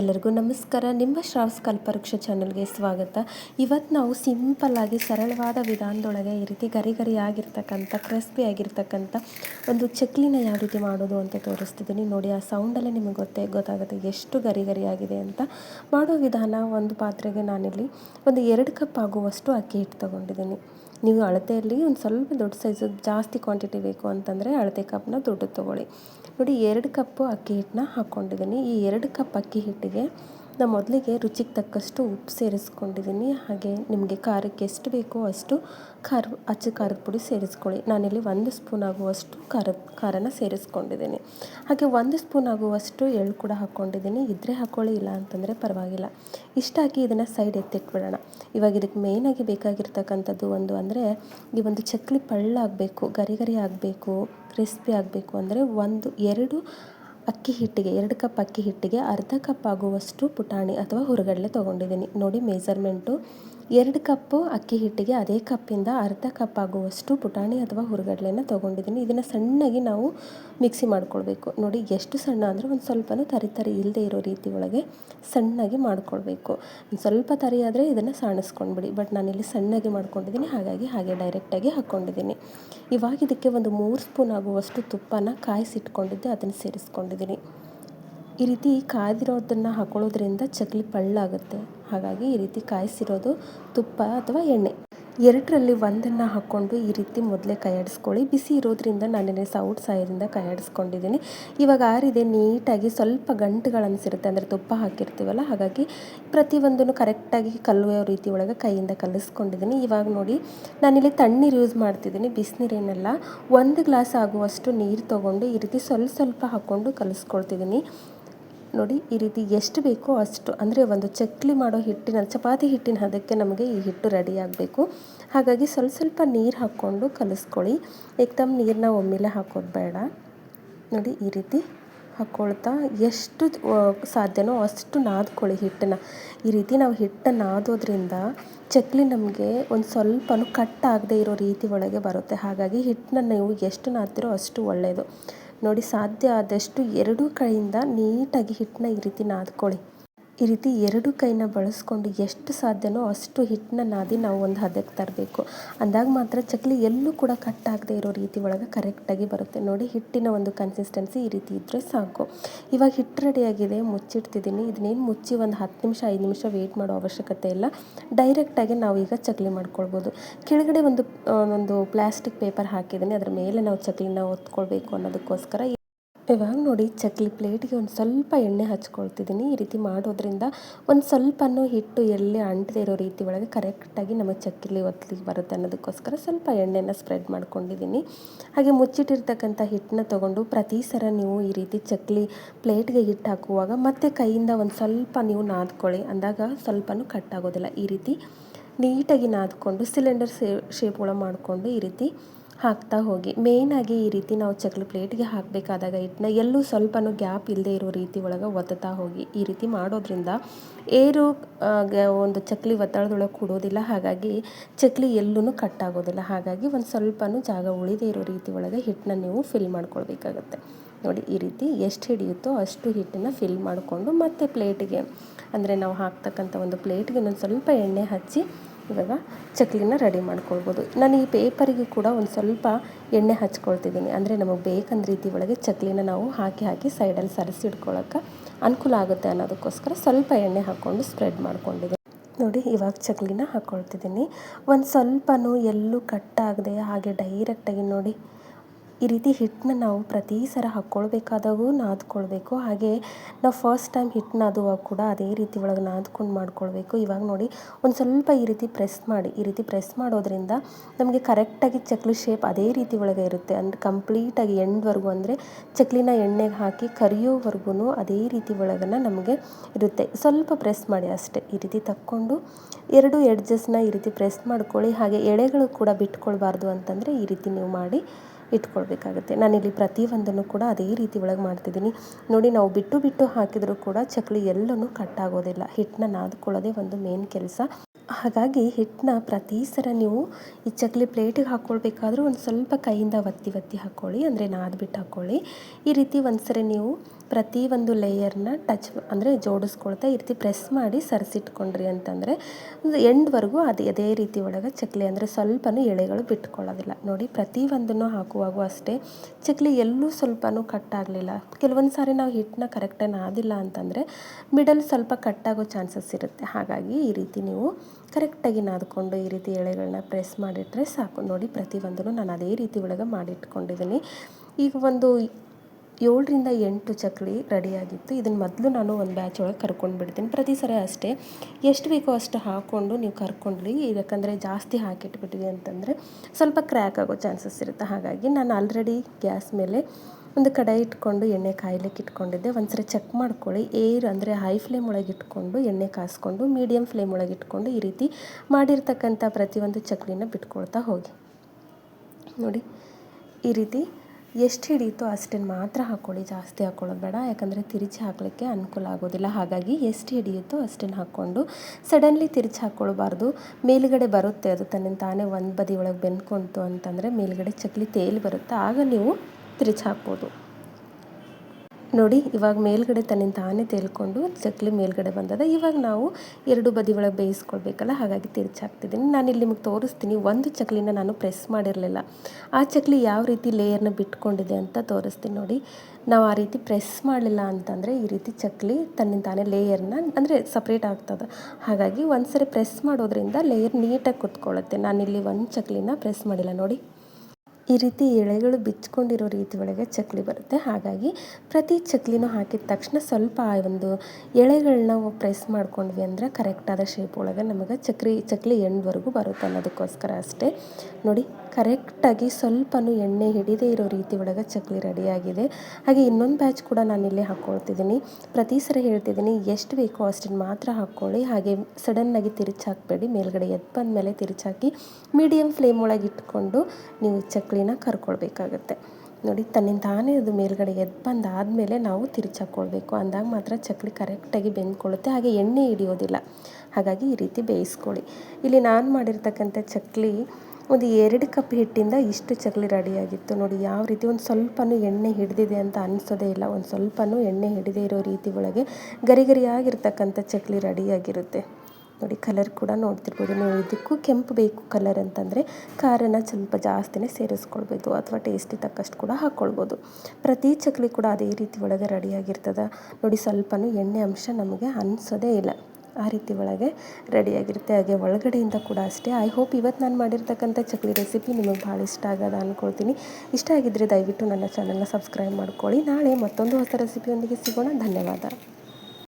ಎಲ್ಲರಿಗೂ ನಮಸ್ಕಾರ. ನಿಮ್ಮ ಶ್ರಾವ್ಸ್ ಕಲ್ಪವೃಕ್ಷ ಚಾನಲ್ಗೆ ಸ್ವಾಗತ. ಇವತ್ತು ನಾವು ಸಿಂಪಲ್ಲಾಗಿ ಸರಳವಾದ ವಿಧಾನದೊಳಗೆ ಈ ರೀತಿ ಗರಿ ಗರಿ ಆಗಿರ್ತಕ್ಕಂಥ ಕ್ರಿಸ್ಪಿ ಆಗಿರ್ತಕ್ಕಂಥ ಒಂದು ಚಕ್ಲಿನ ಯಾವ ರೀತಿ ಮಾಡೋದು ಅಂತ ತೋರಿಸ್ತಿದ್ದೀನಿ. ನೋಡಿ, ಆ ಸೌಂಡಲ್ಲೇ ನಿಮಗೆ ಗೊತ್ತೇ, ಗೊತ್ತಾಗುತ್ತೆ ಎಷ್ಟು ಗರಿ ಗರಿ ಆಗಿದೆ ಅಂತ. ಮಾಡೋ ವಿಧಾನ ಒಂದು ಪಾತ್ರೆಗೆ ನಾನಿಲ್ಲಿ ಒಂದು ಎರಡು ಕಪ್ ಆಗುವಷ್ಟು ಅಕ್ಕಿ ಹಿಟ್ಟು ತೊಗೊಂಡಿದ್ದೀನಿ. ನೀವು ಅಳತೆಯಲ್ಲಿ ಒಂದು ಸ್ವಲ್ಪ ದೊಡ್ಡ ಸೈಜು ಜಾಸ್ತಿ ಕ್ವಾಂಟಿಟಿ ಬೇಕು ಅಂತಂದರೆ ಅಳತೆ ಕಪ್ನ ದೊಡ್ಡದು ತೊಗೊಳ್ಳಿ. ನೋಡಿ, ಎರಡು ಕಪ್ಪು ಅಕ್ಕಿ ಹಿಟ್ಟನ್ನ ಹಾಕ್ಕೊಂಡಿದ್ದೀನಿ ಈ ಎರಡು ಕಪ್ ಅಕ್ಕಿ ಹಿಟ್ಟಿಗೆ ನಾನು ಮೊದಲಿಗೆ ರುಚಿಗೆ ತಕ್ಕಷ್ಟು ಉಪ್ಪು ಸೇರಿಸ್ಕೊಂಡಿದ್ದೀನಿ. ಹಾಗೆ ನಿಮಗೆ ಖಾರಕ್ಕೆ ಎಷ್ಟು ಬೇಕೋ ಅಷ್ಟು ಖಾರ, ಅಚ್ಚ ಖಾರದ ಪುಡಿ ಸೇರಿಸ್ಕೊಳ್ಳಿ. ನಾನಿಲ್ಲಿ ಒಂದು ಸ್ಪೂನ್ ಆಗುವಷ್ಟು ಖಾರದ ಖಾರನ ಸೇರಿಸ್ಕೊಂಡಿದ್ದೀನಿ. ಹಾಗೆ ಒಂದು ಸ್ಪೂನ್ ಆಗುವಷ್ಟು ಎಳ್ಳು ಕೂಡ ಹಾಕ್ಕೊಂಡಿದ್ದೀನಿ. ಇದ್ದರೆ ಹಾಕ್ಕೊಳ್ಳಿ ಇಲ್ಲ ಅಂತಂದರೆ ಪರವಾಗಿಲ್ಲ. ಇಷ್ಟ ಹಾಕಿ ಇದನ್ನು ಸೈಡ್ ಎತ್ತಿಟ್ಬಿಡೋಣ. ಇವಾಗ ಇದಕ್ಕೆ ಮೇಯ್ನಾಗಿ ಬೇಕಾಗಿರ್ತಕ್ಕಂಥದ್ದು ಒಂದು ಅಂದರೆ, ಈ ಒಂದು ಚಕ್ಲಿ ಪಳ್ಳಾಗಬೇಕು ಗರಿ ಗರಿ ಆಗಬೇಕು ಕ್ರಿಸ್ಪಿ ಆಗಬೇಕು ಅಂದರೆ ಒಂದು, ಎರಡು ಅಕ್ಕಿ ಹಿಟ್ಟಿಗೆ, ಎರಡು ಕಪ್ ಅಕ್ಕಿ ಹಿಟ್ಟಿಗೆ, ಅರ್ಧ ಕಪ್ ಆಗುವಷ್ಟು ಪುಟಾಣಿ ಅಥವಾ ಹುರಗಡಲೆ ತೊಗೊಂಡಿದ್ದೀನಿ. ನೋಡಿ ಮೆಜರ್ಮೆಂಟು ಎರಡು ಕಪ್ಪು ಅಕ್ಕಿ ಹಿಟ್ಟಿಗೆ ಅದೇ ಕಪ್ಪಿಂದ ಅರ್ಧ ಕಪ್ ಆಗುವಷ್ಟು ಪುಟಾಣಿ ಅಥವಾ ಹುರಗಡ್ಲೆನ ತೊಗೊಂಡಿದ್ದೀನಿ. ಇದನ್ನು ಸಣ್ಣಗೆ ನಾವು ಮಿಕ್ಸಿ ಮಾಡ್ಕೊಳ್ಬೇಕು. ನೋಡಿ, ಎಷ್ಟು ಸಣ್ಣ ಅಂದರೆ ಒಂದು ಸ್ವಲ್ಪನೂ ತರಿ ತರಿ ಇಲ್ಲದೆ ಇರೋ ರೀತಿ ಒಳಗೆ ಸಣ್ಣಗೆ ಮಾಡ್ಕೊಳ್ಬೇಕು. ಒಂದು ಸ್ವಲ್ಪ ತರಿ ಆದರೆ ಇದನ್ನು ಸಾಣಿಸ್ಕೊಂಡ್ಬಿಡಿ. ಬಟ್ ನಾನಿಲ್ಲಿ ಸಣ್ಣಗೆ ಮಾಡ್ಕೊಂಡಿದ್ದೀನಿ. ಹಾಗಾಗಿ ಹಾಗೆ ಡೈರೆಕ್ಟಾಗಿ ಹಾಕ್ಕೊಂಡಿದ್ದೀನಿ ಇವಾಗ ಇದಕ್ಕೆ ಒಂದು ಮೂರು ಸ್ಪೂನ್ ಆಗುವಷ್ಟು ತುಪ್ಪನ ಕಾಯಿಸಿಟ್ಕೊಂಡಿದ್ದೆ. ಅದನ್ನು ಸೇರಿಸ್ಕೊಂಡಿದ್ದೀನಿ. ಈ ರೀತಿ ಕಾದಿರೋದನ್ನು ಹಾಕೊಳ್ಳೋದ್ರಿಂದ ಚಕ್ಲಿ ಪಳ್ಳಾಗುತ್ತೆ. ಹಾಗಾಗಿ ಈ ರೀತಿ ಕಾಯಿಸಿರೋದು ತುಪ್ಪ ಅಥವಾ ಎಣ್ಣೆ. ಎರಡರಲ್ಲಿ ಒಂದನ್ನು ಹಾಕ್ಕೊಂಡು ಈ ರೀತಿ ಮೊದಲೇ ಕೈಯಾಡಿಸ್ಕೊಳ್ಳಿ ಬಿಸಿ ಇರೋದ್ರಿಂದ ನಾನೇನೆ ಸೌಟ್ ಸಹಾಯದಿಂದ ಕೈಯಾಡಿಸ್ಕೊಂಡಿದ್ದೀನಿ ಇವಾಗ ಆರಿದೆ ನೀಟಾಗಿ ಸ್ವಲ್ಪ ಗಂಟುಗಳು ಅನಿಸಿರುತ್ತೆ. ಅಂದರೆ ತುಪ್ಪ ಹಾಕಿರ್ತೀವಲ್ಲ, ಹಾಗಾಗಿ ಪ್ರತಿಯೊಂದನ್ನು ಕರೆಕ್ಟಾಗಿ ಕಲ್ಲುವ ರೀತಿ ಒಳಗೆ ಕೈಯಿಂದ ಕಲಿಸ್ಕೊಂಡಿದ್ದೀನಿ. ಇವಾಗ ನೋಡಿ, ನಾನಿಲ್ಲಿ ತಣ್ಣೀರು ಯೂಸ್ ಮಾಡ್ತಿದ್ದೀನಿ. ಬಿಸಿನೀರೇನೆಲ್ಲ, ಒಂದು ಗ್ಲಾಸ್ ಆಗುವಷ್ಟು ನೀರು ತೊಗೊಂಡು ಈ ರೀತಿ ಸ್ವಲ್ಪ ಸ್ವಲ್ಪ ಹಾಕ್ಕೊಂಡು ಕಲಿಸ್ಕೊಳ್ತಿದ್ದೀನಿ. ನೋಡಿ ಈ ರೀತಿ ಎಷ್ಟು ಬೇಕೋ ಅಷ್ಟು, ಅಂದರೆ ಒಂದು ಚಕ್ಲಿ ಮಾಡೋ ಹಿಟ್ಟಿನ, ಚಪಾತಿ ಹಿಟ್ಟಿನ ಹದಕ್ಕೆ ನಮಗೆ ಈ ಹಿಟ್ಟು ರೆಡಿ ಆಗಬೇಕು. ಹಾಗಾಗಿ ಸ್ವಲ್ಪ ಸ್ವಲ್ಪ ನೀರು ಹಾಕ್ಕೊಂಡು ಕಲಿಸ್ಕೊಳ್ಳಿ. ಏಕ್ದಮ್ ನೀರನ್ನ ಒಮ್ಮೆಲೆ ಹಾಕೋದು ಬೇಡ. ನೋಡಿ ಈ ರೀತಿ ಹಾಕ್ಕೊಳ್ತಾ ಎಷ್ಟು ಸಾಧ್ಯನೋ ಅಷ್ಟು ನಾದ್ಕೊಳ್ಳಿ ಹಿಟ್ಟನ್ನು. ಈ ರೀತಿ ನಾವು ಹಿಟ್ಟನ್ನು ನಾದೋದ್ರಿಂದ ಚಕ್ಲಿ ನಮಗೆ ಒಂದು ಸ್ವಲ್ಪನೂ ಕಟ್ ಆಗದೆ ಇರೋ ರೀತಿ ಒಳಗೆ ಬರುತ್ತೆ. ಹಾಗಾಗಿ ಹಿಟ್ಟನ್ನ ನೀವು ಎಷ್ಟು ನಾದ್ತಿರೋ ಅಷ್ಟು ಒಳ್ಳೆಯದು ನೋಡಿ ಸಾಧ್ಯ ಆದಷ್ಟು ಎರಡೂ ಕೈಯಿಂದ ನೀಟಾಗಿ ಹಿಟ್ಟನ್ನ ಈ ರೀತಿ ನಾದ್ಕೊಳ್ಳಿ. ಈ ರೀತಿ ಎರಡು ಕೈನ ಬಳಸ್ಕೊಂಡು ಎಷ್ಟು ಸಾಧ್ಯನೋ ಅಷ್ಟು ಹಿಟ್ಟನ್ನ ನಾದಿ ನಾವು ಒಂದು ಹದಕ್ಕೆ ತರಬೇಕು. ಅಂದಾಗ ಮಾತ್ರ ಚಕ್ಲಿ ಎಲ್ಲೂ ಕೂಡ ಕಟ್ ಆಗದೆ ಇರೋ ರೀತಿ ಒಳಗೆ ಕರೆಕ್ಟಾಗಿ ಬರುತ್ತೆ. ನೋಡಿ ಹಿಟ್ಟಿನ ಒಂದು ಕನ್ಸಿಸ್ಟೆನ್ಸಿ ಈ ರೀತಿ ಇದ್ದರೆ ಸಾಕು. ಇವಾಗ ಹಿಟ್ಟು ರೆಡಿಯಾಗಿದೆ ಮುಚ್ಚಿಡ್ತಿದ್ದೀನಿ. ಇದನ್ನೇನು ಮುಚ್ಚಿ ಒಂದು ಹತ್ತು ನಿಮಿಷ, ಐದು ನಿಮಿಷ ವೇಟ್ ಮಾಡೋ ಅವಶ್ಯಕತೆ ಇಲ್ಲ. ಡೈರೆಕ್ಟಾಗಿ ನಾವು ಈಗ ಚಕ್ಲಿ ಮಾಡ್ಕೊಳ್ಬೋದು. ಕೆಳಗಡೆ ಒಂದು ಒಂದು ಪ್ಲಾಸ್ಟಿಕ್ ಪೇಪರ್ ಹಾಕಿದ್ದೀನಿ. ಅದರ ಮೇಲೆ ನಾವು ಚಕ್ಲಿನ ಒತ್ಕೊಳ್ಬೇಕು ಅನ್ನೋದಕ್ಕೋಸ್ಕರ ಇವಾಗ ನೋಡಿ ಚಕ್ಲಿ ಪ್ಲೇಟಿಗೆ ಒಂದು ಸ್ವಲ್ಪ ಎಣ್ಣೆ ಹಚ್ಕೊಳ್ತಿದ್ದೀನಿ. ಈ ರೀತಿ ಮಾಡೋದ್ರಿಂದ ಒಂದು ಸ್ವಲ್ಪನೂ ಹಿಟ್ಟು ಎಲ್ಲಿ ಅಂಟದೇ ಇರೋ ರೀತಿ ಒಳಗೆ ಕರೆಕ್ಟಾಗಿ ನಮಗೆ ಚಕ್ಲಿ ಒತ್ತಲಿಕ್ಕೆ ಬರುತ್ತೆ ಅನ್ನೋದಕ್ಕೋಸ್ಕರ ಸ್ವಲ್ಪ ಎಣ್ಣೆನ ಸ್ಪ್ರೆಡ್ ಮಾಡ್ಕೊಂಡಿದ್ದೀನಿ. ಹಾಗೆ ಮುಚ್ಚಿಟ್ಟಿರ್ತಕ್ಕಂಥ ಹಿಟ್ಟನ್ನ ತೊಗೊಂಡು ಪ್ರತಿ ಸರ ನೀವು ಈ ರೀತಿ ಚಕ್ಲಿ ಪ್ಲೇಟ್ಗೆ ಹಿಟ್ಟು ಹಾಕುವಾಗ ಮತ್ತೆ ಕೈಯಿಂದ ಒಂದು ಸ್ವಲ್ಪ ನೀವು ನಾದ್ಕೊಳ್ಳಿ. ಅಂದಾಗ ಸ್ವಲ್ಪನೂ ಕಟ್ ಆಗೋದಿಲ್ಲ. ಈ ರೀತಿ ನೀಟಾಗಿ ನಾದ್ಕೊಂಡು ಸಿಲಿಂಡರ್ ಶೇಪ್ ಒಳಗೆ ಮಾಡಿಕೊಂಡು ಈ ರೀತಿ ಹಾಕ್ತಾ ಹೋಗಿ. ಮೇಯ್ನಾಗಿ ಈ ರೀತಿ ನಾವು ಚಕ್ಲಿ ಪ್ಲೇಟ್ಗೆ ಹಾಕಬೇಕಾದಾಗ ಹಿಟ್ಟನ್ನ ಎಲ್ಲೂ ಸ್ವಲ್ಪನೂ ಗ್ಯಾಪ್ ಇಲ್ಲದೆ ಇರೋ ರೀತಿ ಒಳಗೆ ಒತ್ತುತ್ತಾ ಹೋಗಿ ಈ ರೀತಿ ಮಾಡೋದ್ರಿಂದ ಏರು ಒಂದು ಚಕ್ಲಿ ಒತ್ತಡದೊಳಗೆ ಕೊಡೋದಿಲ್ಲ. ಹಾಗಾಗಿ ಚಕ್ಲಿ ಎಲ್ಲೂ ಕಟ್ಟಾಗೋದಿಲ್ಲ ಹಾಗಾಗಿ ಒಂದು ಸ್ವಲ್ಪನೂ ಜಾಗ ಉಳಿದೇ ಇರೋ ರೀತಿ ಒಳಗೆ ಹಿಟ್ಟನ್ನ ನೀವು ಫಿಲ್ ಮಾಡ್ಕೊಳ್ಬೇಕಾಗತ್ತೆ. ನೋಡಿ, ಈ ರೀತಿ ಎಷ್ಟು ಹಿಡಿಯುತ್ತೋ ಅಷ್ಟು ಹಿಟ್ಟನ್ನು ಫಿಲ್ ಮಾಡಿಕೊಂಡು ಮತ್ತೆ ಪ್ಲೇಟಿಗೆ ಅಂದರೆ ನಾವು ಹಾಕ್ತಕ್ಕಂಥ ಒಂದು ಪ್ಲೇಟ್ಗೆ ಇನ್ನೊಂದು ಸ್ವಲ್ಪ ಎಣ್ಣೆ ಹಚ್ಚಿ ಇವಾಗ ಚಕ್ಲಿನ ರೆಡಿ ಮಾಡ್ಕೊಳ್ಬೋದು. ನಾನು ಈ ಪೇಪರಿಗೆ ಕೂಡ ಒಂದು ಸ್ವಲ್ಪ ಎಣ್ಣೆ ಹಚ್ಕೊಳ್ತಿದ್ದೀನಿ. ಅಂದರೆ ನಮಗೆ ಬೇಕಂದ ರೀತಿ ಒಳಗೆ ಚಕ್ಲಿನ ನಾವು ಹಾಕಿ ಹಾಕಿ ಸೈಡಲ್ಲಿ ಸರಿಸಿ ಅನುಕೂಲ ಆಗುತ್ತೆ ಅನ್ನೋದಕ್ಕೋಸ್ಕರ ಸ್ವಲ್ಪ ಎಣ್ಣೆ ಹಾಕ್ಕೊಂಡು ಸ್ಪ್ರೆಡ್ ಮಾಡ್ಕೊಂಡಿದ್ದೀನಿ. ನೋಡಿ, ಇವಾಗ ಚಕ್ಲಿನ ಹಾಕ್ಕೊಳ್ತಿದ್ದೀನಿ. ಒಂದು ಸ್ವಲ್ಪನೂ ಎಲ್ಲೂ ಕಟ್ಟಾಗದೆ ಹಾಗೆ ಡೈರೆಕ್ಟಾಗಿ ನೋಡಿ. ಈ ರೀತಿ ಹಿಟ್ಟನ್ನ ನಾವು ಪ್ರತಿ ಸಲ ಹಾಕ್ಕೊಳ್ಬೇಕಾದಾಗೂ ನಾದ್ಕೊಳ್ಬೇಕು. ಹಾಗೆ ನಾವು ಫಸ್ಟ್ ಟೈಮ್ ಹಿಟ್ಟು ನಾದುವಾಗ ಕೂಡ ಅದೇ ರೀತಿ ಒಳಗೆ ನಾದ್ಕೊಂಡು ಮಾಡ್ಕೊಳ್ಬೇಕು. ಇವಾಗ ನೋಡಿ, ಒಂದು ಸ್ವಲ್ಪ ಈ ರೀತಿ ಪ್ರೆಸ್ ಮಾಡಿ, ಈ ರೀತಿ ಪ್ರೆಸ್ ಮಾಡೋದ್ರಿಂದ ನಮಗೆ ಕರೆಕ್ಟಾಗಿ ಚಕ್ಲಿ ಶೇಪ್ ಅದೇ ರೀತಿ ಒಳಗೆ ಇರುತ್ತೆ. ಅಂದರೆ ಕಂಪ್ಲೀಟಾಗಿ ಎಂಡ್ವರೆಗೂ ಅಂದರೆ ಚಕ್ಲಿನ ಎಣ್ಣೆಗೆ ಹಾಕಿ ಕರಿಯೋವರೆಗೂ ಅದೇ ರೀತಿ ಒಳಗನ ನಮಗೆ ಇರುತ್ತೆ. ಸ್ವಲ್ಪ ಪ್ರೆಸ್ ಮಾಡಿ ಅಷ್ಟೇ. ಈ ರೀತಿ ತಕ್ಕೊಂಡು ಎರಡು ಎಡ್ಜಸ್ನ ಈ ರೀತಿ ಪ್ರೆಸ್ ಮಾಡ್ಕೊಳ್ಳಿ. ಹಾಗೆ ಎಳೆಗಳು ಕೂಡ ಬಿಟ್ಕೊಳ್ಬಾರ್ದು ಅಂತಂದರೆ ಈ ರೀತಿ ನೀವು ಮಾಡಿ ಇಟ್ಕೊಳ್ಬೇಕಾಗುತ್ತೆ. ನಾನಿಲ್ಲಿ ಪ್ರತಿಯೊಂದನ್ನು ಕೂಡ ಅದೇ ರೀತಿ ಒಳಗೆ ಮಾಡ್ತಿದ್ದೀನಿ. ನೋಡಿ, ನಾವು ಬಿಟ್ಟು ಬಿಟ್ಟು ಹಾಕಿದರೂ ಕೂಡ ಚಕ್ಲಿ ಎಲ್ಲನೂ ಕಟ್ಟಾಗೋದಿಲ್ಲ ಹಿಟ್ಟನ್ನ ನಾದ್ಕೊಳ್ಳೋದೇ ಒಂದು ಮೇನ್ ಕೆಲಸ. ಹಾಗಾಗಿ ಹಿಟ್ಟನ್ನ ಪ್ರತಿ ಸಲ ನೀವು ಈ ಚಕ್ಲಿ ಪ್ಲೇಟಿಗೆ ಹಾಕ್ಕೊಳ್ಬೇಕಾದ್ರೂ ಒಂದು ಸ್ವಲ್ಪ ಕೈಯಿಂದ ಒತ್ತಿ ಒತ್ತಿ ಹಾಕ್ಕೊಳ್ಳಿ. ಅಂದರೆ ನಾದ್ಬಿಟ್ಟು ಹಾಕ್ಕೊಳ್ಳಿ. ಈ ರೀತಿ ಒಂದು ಸರಿ ನೀವು ಪ್ರತಿ ಒಂದು ಲೇಯರ್ನ ಟಚ್ ಅಂದರೆ ಜೋಡಿಸ್ಕೊಳ್ತಾ ಈ ರೀತಿ ಪ್ರೆಸ್ ಮಾಡಿ ಸರಿಸಿಟ್ಕೊಂಡ್ರಿ ಅಂತಂದರೆ ಎಂಡ್ವರೆಗೂ ಅದು, ಅದೇ ರೀತಿ ಒಳಗೆ ಚಕ್ಲಿ ಅಂದರೆ ಸ್ವಲ್ಪನೂ ಎಳೆಗಳು ಬಿಟ್ಕೊಳ್ಳೋದಿಲ್ಲ. ನೋಡಿ, ಪ್ರತಿಯೊಂದನ್ನು ಹಾಕುವಾಗೂ ಅಷ್ಟೇ ಚಕ್ಲಿ ಎಲ್ಲೂ ಸ್ವಲ್ಪನೂ ಕಟ್ಟಾಗಲಿಲ್ಲ ಕೆಲವೊಂದು ಸಾರಿ ನಾವು ಹಿಟ್ಟನ್ನ ಕರೆಕ್ಟಾಗಿ ನಾದಿಲ್ಲ ಅಂತಂದರೆ ಮಿಡಲ್ ಸ್ವಲ್ಪ ಕಟ್ಟಾಗೋ ಚಾನ್ಸಸ್ ಇರುತ್ತೆ. ಹಾಗಾಗಿ ಈ ರೀತಿ ನೀವು ಕರೆಕ್ಟಾಗಿ ನಾದ್ಕೊಂಡು ಈ ರೀತಿ ಎಳೆಗಳನ್ನ ಪ್ರೆಸ್ ಮಾಡಿಟ್ರೆ ಸಾಕು. ನೋಡಿ, ಪ್ರತಿಯೊಂದನ್ನು ನಾನು ಅದೇ ರೀತಿ ಒಳಗೆ ಮಾಡಿಟ್ಕೊಂಡಿದ್ದೀನಿ. ಈಗ ಒಂದು ಏಳರಿಂದ ಎಂಟು ಚಕ್ಲಿ ರೆಡಿಯಾಗಿತ್ತು ಇದನ್ನು ಮೊದಲು ನಾನು ಒಂದು ಬ್ಯಾಚ್ ಒಳಗೆ ಕರ್ಕೊಂಡು ಬಿಡ್ತೀನಿ. ಪ್ರತಿ ಸರಿ ಅಷ್ಟೇ. ಎಷ್ಟು ಬೇಕೋ ಅಷ್ಟು ಹಾಕ್ಕೊಂಡು ನೀವು ಕರ್ಕೊಂಡ್ರಿ. ಯಾಕಂದರೆ ಜಾಸ್ತಿ ಹಾಕಿಟ್ಬಿಟ್ಟಿದೆ ಅಂತಂದರೆ ಸ್ವಲ್ಪ ಕ್ರ್ಯಾಕ್ ಆಗೋ ಚಾನ್ಸಸ್ ಇರುತ್ತೆ. ಹಾಗಾಗಿ ನಾನು ಆಲ್ರೆಡಿ ಗ್ಯಾಸ್ ಮೇಲೆ ಒಂದು ಕಡಾಯಿ ಇಟ್ಕೊಂಡು ಎಣ್ಣೆ ಕಾಯ್ಲಿಕ್ಕೆ ಇಟ್ಕೊಂಡಿದ್ದೆ. ಒಂದ್ಸರಿ ಚೆಕ್ ಮಾಡ್ಕೊಳ್ಳಿ. ಏರ್ ಅಂದರೆ ಹೈ ಫ್ಲೇಮ್ ಒಳಗೆ ಇಟ್ಕೊಂಡು ಎಣ್ಣೆ ಕಾಸ್ಕೊಂಡು ಮೀಡಿಯಮ್ ಫ್ಲೇಮ್ ಒಳಗೆ ಇಟ್ಕೊಂಡು ಈ ರೀತಿ ಮಾಡಿರ್ತಕ್ಕಂಥ ಪ್ರತಿಯೊಂದು ಚಕ್ಲಿನ ಬಿಟ್ಕೊಳ್ತಾ ಹೋಗಿ. ನೋಡಿ, ಈ ರೀತಿ ಎಷ್ಟು ಹಿಡಿಯುತ್ತೋ ಅಷ್ಟನ್ನು ಮಾತ್ರ ಹಾಕ್ಕೊಳ್ಳಿ ಜಾಸ್ತಿ ಹಾಕ್ಕೊಳ್ಳೋದು ಬೇಡ. ಯಾಕಂದರೆ ತಿರುಚಿ ಹಾಕಲಿಕ್ಕೆ ಅನುಕೂಲ ಆಗೋದಿಲ್ಲ. ಹಾಗಾಗಿ ಎಷ್ಟು ಹಿಡಿಯುತ್ತೋ ಅಷ್ಟನ್ನು ಹಾಕ್ಕೊಂಡು ಸಡನ್ಲಿ ತಿರುಚಿ ಹಾಕ್ಕೊಳ್ಬಾರ್ದು. ಮೇಲುಗಡೆ ಬರುತ್ತೆ ಅದು ತನ್ನ ತಾನೇ ಒಂದು ಬದಿ ಒಳಗೆ ಬೆಂದ್ಕೊಂತು ಅಂತಂದರೆ ಮೇಲುಗಡೆ ಚಕ್ಲಿ ತೇಲಿ ಬರುತ್ತೆ. ಆಗ ನೀವು ತಿರುಚಿ ಹಾಕ್ಬೋದು. ನೋಡಿ, ಇವಾಗ ಮೇಲ್ಗಡೆ ತನ್ನಿಂದ ತಾನೇ ತೇಲ್ಕೊಂಡು ಚಕ್ಲಿ ಮೇಲ್ಗಡೆ ಬಂದದ. ಇವಾಗ ನಾವು ಎರಡು ಬದಿ ಒಳಗೆ ಬೇಯಿಸ್ಕೊಳ್ಬೇಕಲ್ಲ, ಹಾಗಾಗಿ ತಿರುಚಾಕ್ತಿದ್ದೀನಿ. ನಾನು ಇಲ್ಲಿ ನಿಮಗೆ ತೋರಿಸ್ತೀನಿ, ಒಂದು ಚಕ್ಲಿನ ನಾನು ಪ್ರೆಸ್ ಮಾಡಿರಲಿಲ್ಲ. ಆ ಚಕ್ಲಿ ಯಾವ ರೀತಿ ಲೇಯರ್ನ ಬಿಟ್ಕೊಂಡಿದೆ ಅಂತ ತೋರಿಸ್ತೀನಿ ನೋಡಿ. ನಾವು ಆ ರೀತಿ ಪ್ರೆಸ್ ಮಾಡಲಿಲ್ಲ ಅಂತಂದರೆ ಈ ರೀತಿ ಚಕ್ಲಿ ತನ್ನಿಂದ ತಾನೇ ಲೇಯರ್ನ, ಅಂದರೆ ಸಪ್ರೇಟ್ ಆಗ್ತದೆ. ಹಾಗಾಗಿ ಒಂದು ಪ್ರೆಸ್ ಮಾಡೋದ್ರಿಂದ ಲೇಯರ್ ನೀಟಾಗಿ ಕುತ್ಕೊಳ್ಳುತ್ತೆ. ನಾನಿಲ್ಲಿ ಒಂದು ಚಕ್ಲಿನ ಪ್ರೆಸ್ ಮಾಡಿಲ್ಲ ನೋಡಿ. ಈ ರೀತಿ ಎಳೆಗಳು ಬಿಚ್ಕೊಂಡಿರೋ ರೀತಿ ಒಳಗೆ ಚಕ್ಲಿ ಬರುತ್ತೆ. ಹಾಗಾಗಿ ಪ್ರತಿ ಚಕ್ಲಿನೂ ಹಾಕಿದ ತಕ್ಷಣ ಸ್ವಲ್ಪ ಆ ಒಂದು ಎಳೆಗಳನ್ನ ಪ್ರೆಸ್ ಮಾಡ್ಕೊಂಡ್ವಿ ಅಂದರೆ ಕರೆಕ್ಟಾದ ಶೇಪ್ ಒಳಗೆ ನಮಗೆ ಚಕ್ರಿ, ಚಕ್ಲಿ ಎಂಡ್ವರೆಗೂ ಬರುತ್ತೆ ಅನ್ನೋದಕ್ಕೋಸ್ಕರ ಅಷ್ಟೇ. ನೋಡಿ ಕರೆಕ್ಟಾಗಿ ಸ್ವಲ್ಪನೂ ಎಣ್ಣೆ ಹಿಡಿದೇ ಇರೋ ರೀತಿ ಒಳಗೆ ಚಕ್ಲಿ ರೆಡಿಯಾಗಿದೆ. ಹಾಗೆ ಇನ್ನೊಂದು ಬ್ಯಾಚ್ ಕೂಡ ನಾನು ಇಲ್ಲಿ ಹಾಕ್ಕೊಳ್ತಿದ್ದೀನಿ. ಪ್ರತಿ ಸರಿ ಹೇಳ್ತಿದ್ದೀನಿ, ಎಷ್ಟು ಬೇಕೋ ಅಷ್ಟನ್ನು ಮಾತ್ರ ಹಾಕ್ಕೊಳ್ಳಿ. ಹಾಗೆ ಸಡನ್ನಾಗಿ ತಿರುಚಾಕ್ಬೇಡಿ, ಮೇಲ್ಗಡೆ ಎದ್ದು ಬಂದ ಮೇಲೆ ತಿರುಚಾಕಿ ಮೀಡಿಯಮ್ ಫ್ಲೇಮ್ ಒಳಗೆ ಇಟ್ಕೊಂಡು ನೀವು ಚಕ್ಲಿನ ಕರ್ಕೊಳ್ಬೇಕಾಗತ್ತೆ. ನೋಡಿ, ತನ್ನಿಂದ ತಾನೇ ಅದು ಮೇಲ್ಗಡೆ ಎದ್ದು ಬಂದಾದಮೇಲೆ ನಾವು ತಿರುಚಾಕೊಳ್ಬೇಕು. ಅಂದಾಗ ಮಾತ್ರ ಚಕ್ಲಿ ಕರೆಕ್ಟಾಗಿ ಬೆಂದ್ಕೊಳ್ಳುತ್ತೆ. ಹಾಗೆ ಎಣ್ಣೆ ಹಿಡಿಯೋದಿಲ್ಲ. ಹಾಗಾಗಿ ಈ ರೀತಿ ಬೇಯಿಸ್ಕೊಳ್ಳಿ. ಇಲ್ಲಿ ನಾನು ಮಾಡಿರ್ತಕ್ಕಂಥ ಚಕ್ಲಿ ಒಂದು ಎರಡು ಕಪ್ ಹಿಟ್ಟಿಂದ ಇಷ್ಟು ಚಕ್ಲಿ ರೆಡಿಯಾಗಿತ್ತು. ನೋಡಿ, ಯಾವ ರೀತಿ ಒಂದು ಸ್ವಲ್ಪನೂ ಎಣ್ಣೆ ಹಿಡಿದಿದೆ ಅಂತ ಅನಿಸೋದೇ ಇಲ್ಲ. ಒಂದು ಸ್ವಲ್ಪನೂ ಎಣ್ಣೆ ಹಿಡಿದೇ ಇರೋ ರೀತಿ ಒಳಗೆ ಗರಿ ಗರಿಯಾಗಿರ್ತಕ್ಕಂಥ ಚಕ್ಲಿ ರೆಡಿಯಾಗಿರುತ್ತೆ. ನೋಡಿ ಕಲರ್ ಕೂಡ ನೋಡ್ತಿರ್ಬೋದು. ನೀವು ಇದಕ್ಕೂ ಕೆಂಪು ಬೇಕು ಕಲರ್ ಅಂತಂದರೆ ಖಾರನ ಸ್ವಲ್ಪ ಜಾಸ್ತಿನೇ ಸೇರಿಸ್ಕೊಳ್ಬೋದು ಅಥವಾ ಟೇಸ್ಟಿ ತಕ್ಕಷ್ಟು ಕೂಡ ಹಾಕ್ಕೊಳ್ಬೋದು ಪ್ರತಿ ಚಕ್ಲಿ ಕೂಡ ಅದೇ ರೀತಿ ಒಳಗೆ ರೆಡಿಯಾಗಿರ್ತದೆ. ನೋಡಿ, ಸ್ವಲ್ಪನೂ ಎಣ್ಣೆ ಅಂಶ ನಮಗೆ ಅನಿಸೋದೇ ಇಲ್ಲ. ಆ ರೀತಿ ಒಳಗೆ ರೆಡಿಯಾಗಿರುತ್ತೆ. ಹಾಗೆ ಒಳಗಡೆಯಿಂದ ಕೂಡ ಅಷ್ಟೇ. ಐ ಹೋಪ್ ಇವತ್ತು ನಾನು ಮಾಡಿರ್ತಕ್ಕಂಥ ಚಕ್ಲಿ ರೆಸಿಪಿ ನಿಮಗೆ ಭಾಳ ಇಷ್ಟ ಆಗೋದ ಅಂದ್ಕೊಳ್ತೀನಿ ಇಷ್ಟ ಆಗಿದ್ದರೆ ದಯವಿಟ್ಟು ನನ್ನ ಚಾನಲ್ನ ಸಬ್ಸ್ಕ್ರೈಬ್ ಮಾಡ್ಕೊಳ್ಳಿ. ನಾಳೆ ಮತ್ತೊಂದು ಹೊಸ ರೆಸಿಪಿಯೊಂದಿಗೆ ಸಿಗೋಣ. ಧನ್ಯವಾದ.